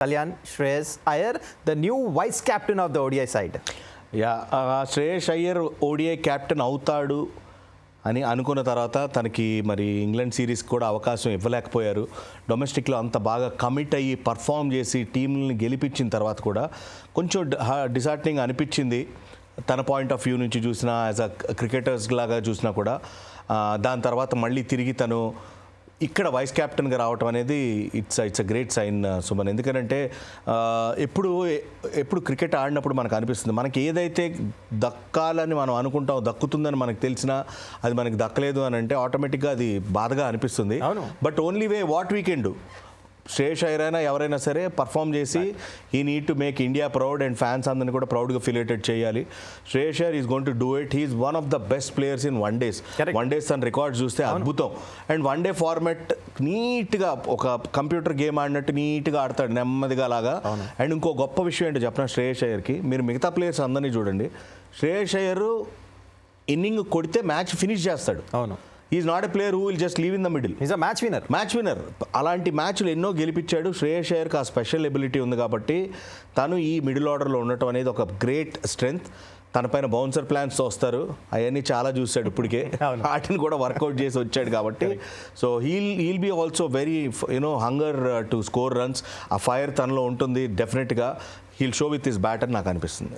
Kalyan Shreyas Iyer, the new vice captain of the ODI side. Yeah ah, Shreyas Iyer ODI captain అవుతాడు అని అనుకున్న తర్వాత తనకి మరి ఇంగ్లాండ్ సిరీస్ కూడా అవకాశం ఇవ్వలేకపోయారు డొమెస్టిక్లో అంత బాగా కమిట్ అయ్యి పర్ఫామ్ చేసి టీంని గెలిపించిన తర్వాత కూడా కొంచెం డిసార్టింగ్ అనిపించింది తన పాయింట్ ఆఫ్ వ్యూ నుంచి చూసినా యాజ్ అ క్రికెటర్స్ లాగా చూసినా కూడా దాని తర్వాత మళ్ళీ తిరిగి తను ఇక్కడ వైస్ కెప్టెన్గా రావటం అనేది it's it's a great sign Suman. ఎందుకంటే ఆ, ఎప్పుడు ఎప్పుడు క్రికెట్ ఆడినప్పుడు మనకు అనిపిస్తుంది. మనకి ఏదైతే దక్కాలని మనం అనుకుంటాం దక్కుతుందని మనకు తెలిసినా అది మనకి దక్కలేదు అని అంటే ఆటోమేటిక్గా అది బాధగా అనిపిస్తుంది. But only way what we can do Shreyas అయినా ఎవరైనా సరే పర్ఫామ్ చేసి he need to make India proud and fans అందరిని కూడా ప్రౌడ్గా ఫిలేటెడ్ చేయాలి. Shreyas Iyer is going to do it he's one of the best players in one days. One days తన రికార్డ్స్ చూస్తే అద్భుతం. అండ్ వన్ డే ఫార్మాట్ నీట్గా ఒక కంప్యూటర్ గేమ్ ఆడినట్టు నీట్గా ఆడతాడు నెమ్మదిగా లాగా. అండ్ ఇంకో గొప్ప విషయం ఏంటో చెప్పిన శ్రేయస్ అయ్యర్కి? మీరు మిగతా ప్లేయర్స్ అందరినీ చూడండి. శ్రేయస్ అయ్యర్ ఇన్నింగ్ కొడితే మ్యాచ్ ఫినిష్ చేస్తాడు. అవును. Is not a player who will just leave in the middle He's a match winner. Match winner అలాంటి మ్యాచ్లు ఎన్నో గెలిపించాడు. శ్రేయస్ అయ్యర్కి ఆ స్పెషల్ ఎబిలిటీ ఉంది కాబట్టి తను ఈ మిడిల్ ఆర్డర్లో ఉండటం అనేది ఒక గ్రేట్ స్ట్రెంగ్త్ తన పైన బౌన్సర్ ప్లాన్స్ వస్తారు అవన్నీ చాలా చూశాడు ఇప్పటికే. వాటిని కూడా వర్కౌట్ చేసి వచ్చాడు కాబట్టి. So he'll he'll be also very you know hunger to score runs ఆ ఫైర్ తనలో ఉంటుంది డెఫినెట్గా he'll show with his bat అని నాకు అనిపిస్తుంది.